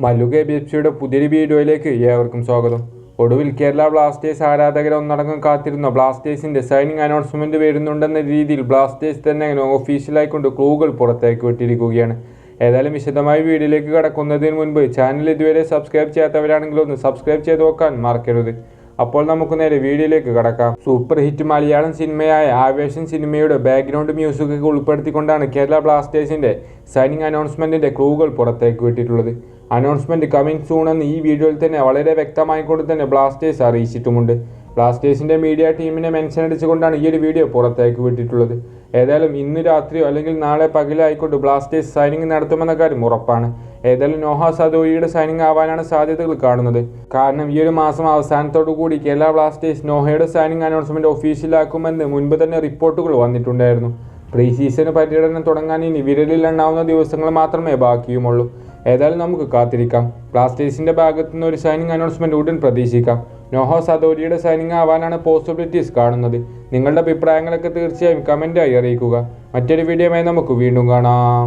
Mallu K B F സിയുടെ പുതിയൊരു വീഡിയോയിലേക്ക് ഏവർക്കും സ്വാഗതം. ഒടുവിൽ കേരള ബ്ലാസ്റ്റേഴ്സ് ആരാധകരെ ഒന്നടങ്കം കാത്തിരുന്ന ബ്ലാസ്റ്റേഴ്സിന്റെ സൈനിങ് അനൗൺസ്മെന്റ് വരുന്നുണ്ടെന്ന രീതിയിൽ ബ്ലാസ്റ്റേഴ്സ് തന്നെ ഒഫീഷ്യലായിക്കൊണ്ട് ക്ലൂകൾ പുറത്തേക്ക് വിട്ടിരിക്കുകയാണ്. ഏതായാലും വിശദമായി വീഡിയോയിലേക്ക് കടക്കുന്നതിന് മുൻപ് ചാനൽ ഇതുവരെ സബ്സ്ക്രൈബ് ചെയ്യാത്തവരാണെങ്കിൽ ഒന്ന് സബ്സ്ക്രൈബ് ചെയ്ത് നോക്കാൻ മറക്കരുത്. അപ്പോൾ നമുക്ക് നേരെ വീഡിയോയിലേക്ക് കടക്കാം. സൂപ്പർ ഹിറ്റ് മലയാളം സിനിമയായ ആവേശം സിനിമയുടെ ബാക്ക്ഗ്രൗണ്ട് മ്യൂസിക് ഒക്കെ ഉൾപ്പെടുത്തിക്കൊണ്ടാണ് കേരള ബ്ലാസ്റ്റേഴ്സിന്റെ സൈനിങ് അനൗൺസ്മെന്റിന്റെ ക്ലൂകൾ പുറത്തേക്ക് വിട്ടിട്ടുള്ളത്. അനൗൺസ്മെന്റ് കമ്മിങ് സൂൺ എന്ന് ഈ വീഡിയോയിൽ തന്നെ വളരെ വ്യക്തമായിക്കൊണ്ട് തന്നെ ബ്ലാസ്റ്റേഴ്സ് അറിയിച്ചിട്ടുമുണ്ട്. ബ്ലാസ്റ്റേഴ്സിന്റെ മീഡിയ ടീമിനെ മെൻഷൻ അടിച്ചുകൊണ്ടാണ് ഈ ഒരു വീഡിയോ പുറത്തേക്ക് വിട്ടിട്ടുള്ളത്. ഏതായാലും ഇന്ന് രാത്രിയോ അല്ലെങ്കിൽ നാളെ പകലായിക്കൊണ്ട് ബ്ലാസ്റ്റേഴ്സ് സൈനിങ് നടത്തുമെന്ന കാര്യം ഉറപ്പാണ്. ഏതായാലും നോഹ സദോയിയുടെ സൈനിങ് ആവാനാണ് സാധ്യതകൾ കാണുന്നത്. കാരണം ഈ ഒരു മാസം അവസാനത്തോടു കൂടി കേരള ബ്ലാസ്റ്റേഴ്സ് നോഹയുടെ സൈനിങ് അനൗൺസ്മെന്റ് ഒഫീഷ്യലാക്കുമെന്ന് മുൻപ് തന്നെ റിപ്പോർട്ടുകൾ വന്നിട്ടുണ്ടായിരുന്നു. പ്രീ സീസൺ പര്യടനം തുടങ്ങാൻ ഇനി വിരലിൽ എണ്ണാവുന്ന ദിവസങ്ങൾ മാത്രമേ ബാക്കിയുമുള്ളൂ. ഏതായാലും നമുക്ക് കാത്തിരിക്കാം. ബ്ലാസ്റ്റേഴ്സിന്റെ ഭാഗത്തു നിന്ന് ഒരു സൈനിങ് അനൗൺസ്മെന്റ് ഉടൻ പ്രതീക്ഷിക്കാം. നോഹ സദോരിയുടെ സൈനിങ് ആവാനാണ് പോസിബിലിറ്റീസ് കാണുന്നത്. നിങ്ങളുടെ അഭിപ്രായങ്ങളൊക്കെ തീർച്ചയായും കമന്റായി അറിയിക്കുക. മറ്റൊരു വീഡിയോയുമായി നമുക്ക് വീണ്ടും കാണാം.